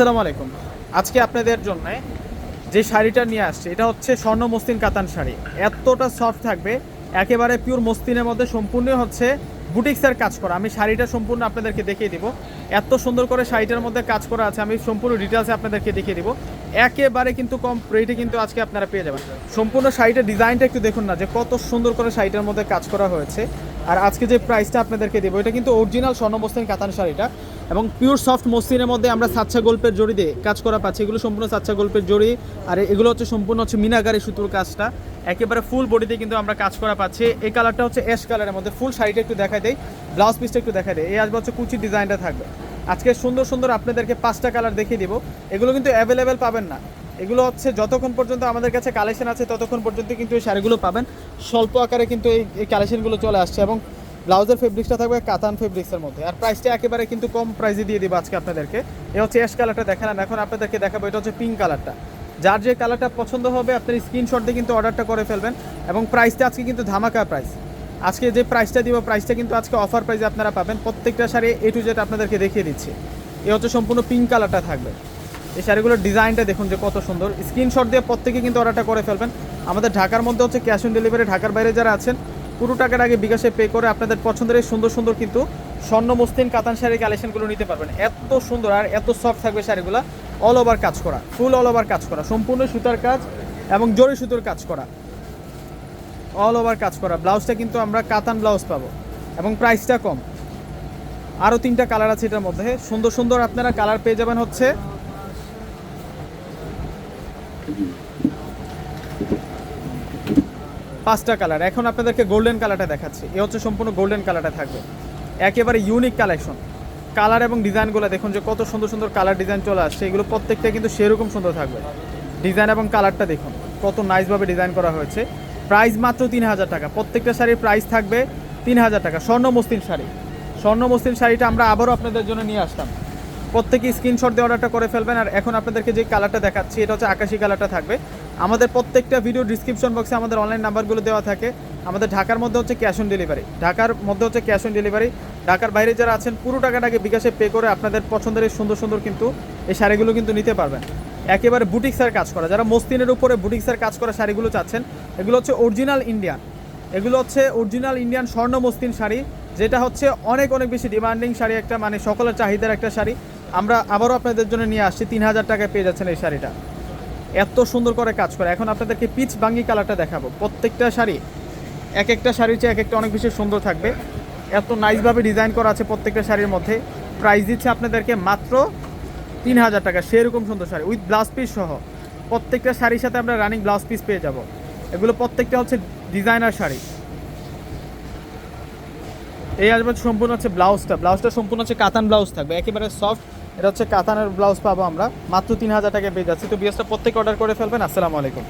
আসসালামু আলাইকুম। আজকে আপনাদের জন্য যে শাড়িটা নিয়ে আসছে, এটা হচ্ছে স্বর্ণ মসলিন কাতান শাড়ি। এতটা সফট থাকবে, একেবারে পিওর মসলিনের মধ্যে সম্পূর্ণ হচ্ছে বুটিক্সের কাজ করা। আমি শাড়িটা সম্পূর্ণ আপনাদেরকে দেখিয়ে দিব। এত সুন্দর করে শাড়িটার মধ্যে কাজ করা আছে, আমি সম্পূর্ণ ডিটেলসে আপনাদেরকে দেখিয়ে দিব। একেবারে কিন্তু কম রেটে কিন্তু আজকে আপনারা পেয়ে যাবেন। সম্পূর্ণ শাড়িটার ডিজাইনটা একটু দেখুন না, যে কত সুন্দর করে শাড়িটার মধ্যে কাজ করা হয়েছে। আর আজকে যে প্রাইসটা আপনাদেরকে দেবো, এটা কিন্তু অরিজিনাল স্বর্ণ মসলিন কাতান শাড়িটা এবং পিওর সফট মসলিনের মধ্যে আমরা সাচ্চা গল্পের জড়ি দিয়ে কাজ করা পাচ্ছি। এগুলো সম্পূর্ণ সাচ্চা গল্পের জড়ি। আর এগুলো হচ্ছে সম্পূর্ণ হচ্ছে মিনাগারি সুতোর কাজটা। একেবারে ফুল বডিতে কিন্তু আমরা কাজ করা পাচ্ছি। এই কালারটা হচ্ছে অ্যাশ কালারের মধ্যে ফুল শাড়িটা একটু দেখা দেয় ব্লাউজ পিসটা একটু দেখা দেয় এই আসবে হচ্ছে কুচির ডিজাইনটা থাকবে। আজকে সুন্দর সুন্দর আপনাদেরকে পাঁচটা কালার দেখিয়ে দিব। এগুলো কিন্তু অ্যাভেলেবেল পাবেন না। এগুলো হচ্ছে যতক্ষণ পর্যন্ত আমাদের কাছে কালেকশন আছে, ততক্ষণ পর্যন্ত কিন্তু এই শাড়িগুলো পাবেন। স্বল্প আকারে কিন্তু এই এই কালেকশনগুলো চলে আসছে এবং ব্লাউজের ফেব্রিক্সটা থাকবে কাতান ফেব্রিক্সের মধ্যে। আর প্রাইসটা একেবারে কিন্তু কম প্রাইসে দিয়ে দিব আজকে আপনাদেরকে। এ হচ্ছে অ্যাশ কালারটা দেখালাম এখন আপনাদেরকে দেখাবো, এটা হচ্ছে পিঙ্ক কালারটা যার যে কালারটা পছন্দ হবে, আপনার স্ক্রিনশট দিয়ে কিন্তু অর্ডারটা করে ফেলবেন এবং প্রাইসটা আজকে কিন্তু ধামাকা প্রাইস আজকে যে প্রাইসটা দিব প্রাইসটা কিন্তু আজকে অফার প্রাইসে আপনারা পাবেন। প্রত্যেকটা শাড়ি এ টু জেড আপনাদেরকে দেখিয়ে দিচ্ছি। এ হচ্ছে সম্পূর্ণ পিঙ্ক কালারটা থাকবে। এই শাড়িগুলোর ডিজাইনটা দেখুন যে কত সুন্দর। স্ক্রিনশট দিয়ে প্রত্যেকে কিন্তু অর্ডারটা করে ফেলবেন। আমাদের ঢাকার মধ্যে হচ্ছে ক্যাশ অন ডেলিভারি, ঢাকার বাইরে যারা আছেন, পুরো টাকার আগে বিকাশে পে করে আপনাদের পছন্দের এই সুন্দর সুন্দর কিন্তু স্বর্ণ মসলিন কাতান শাড়ির কালেকশনগুলো নিতে পারবেন। এত সুন্দর আর এত সফট থাকবে শাড়িগুলো অল ওভার কাজ করা ফুল অল ওভার কাজ করা, সম্পূর্ণ সুতার কাজ এবং জরি সুতোর কাজ করা। অল ওভার কাজ করা। ব্লাউজটা কিন্তু আমরা কাতান ব্লাউজ পাবো এবং প্রাইসটা কম। আরও তিনটা কালার আছে এটার মধ্যে। সুন্দর সুন্দর আপনারা কালার পেয়ে যাবেন হচ্ছে পাঁচটা কালার। এখন আপনাদেরকে গোল্ডেন কালারটা দেখাচ্ছি। এ হচ্ছে সম্পূর্ণ গোল্ডেন কালারটা থাকবে। একেবারে ইউনিক কালেকশন কালার এবং ডিজাইনগুলো দেখুন যে কত সুন্দর সুন্দর কালার ডিজাইন চলে আসছে। এগুলো প্রত্যেকটা কিন্তু সেরকম সুন্দর থাকবে। ডিজাইন এবং কালারটা দেখুন, কত নাইসভাবে ডিজাইন করা হয়েছে। প্রাইস মাত্র তিন হাজার টাকা। প্রত্যেকটা শাড়ির প্রাইস থাকবে তিন হাজার টাকা। স্বর্ণ মসলিন শাড়ি। স্বর্ণ মসলিন শাড়িটা আমরা আবারও আপনাদের জন্য নিয়ে আসলাম। প্রত্যেকে স্ক্রিনশট দিয়ে অর্ডারটা করে ফেলবেন। আর এখন আপনাদেরকে যে কালারটা দেখাচ্ছি, এটা হচ্ছে আকাশি কালারটা থাকবে। আমাদের প্রত্যেকটা ভিডিও ডিসক্রিপশন বক্সে আমাদের অনলাইন নাম্বারগুলো দেওয়া থাকে। আমাদের ঢাকার মধ্যে হচ্ছে ক্যাশ অন ডেলিভারি ঢাকার মধ্যে হচ্ছে ক্যাশ অন ডেলিভারি ঢাকার বাইরে যারা আছেন, পুরো টাকাটাকে বিকাশে পে করে আপনাদের পছন্দের সুন্দর সুন্দর কিন্তু এই শাড়িগুলো কিন্তু নিতে পারবেন। একেবারে বুটিক্সের কাজ করা। যারা মস্তিনের উপরে বুটিক্সের কাজ করা শাড়িগুলো চাচ্ছেন, এগুলো হচ্ছে অরিজিনাল ইন্ডিয়ান এগুলো হচ্ছে অরিজিনাল ইন্ডিয়ান স্বর্ণ মস্তিন শাড়ি, যেটা হচ্ছে অনেক অনেক বেশি ডিমান্ডিং শাড়ি একটা মানে সকলের চাহিদার একটা শাড়ি। আমরা আবারও আপনাদের জন্য নিয়ে আসছি, তিন হাজার টাকায় পেয়ে যাচ্ছেন এই শাড়িটা। এত সুন্দর করে কাজ করে। এখন আপনাদেরকে পিচ বাঙ্গি কালারটা দেখাবো। প্রত্যেকটা শাড়ি, এক একটা শাড়ির চেয়ে এক একটা অনেক বেশি সুন্দর থাকবে। এত নাইসভাবে ডিজাইন করা আছে প্রত্যেকটা শাড়ির মধ্যে। প্রাইস দিচ্ছে আপনাদেরকে মাত্র তিন হাজার টাকা। সেরকম সুন্দর শাড়ি উইথ ব্লাউজ পিস সহ। প্রত্যেকটা শাড়ির সাথে আমরা রানিং ব্লাউজ পিস পেয়ে যাব। এগুলো প্রত্যেকটা হচ্ছে ডিজাইনার শাড়ি। এই আসবে সম্পূর্ণ হচ্ছে ব্লাউজটা। ব্লাউজটা সম্পূর্ণ হচ্ছে কাতান ব্লাউজ থাকবে। একেবারে সফট এটা হচ্ছে কাতানের ব্লাউজ পাবো আমরা। মাত্র তিন হাজার টাকায় পেয়ে যাচ্ছি। তো বিএসটা প্রত্যেকে অর্ডার করে ফেলবেন। আসসালামু আলাইকুম।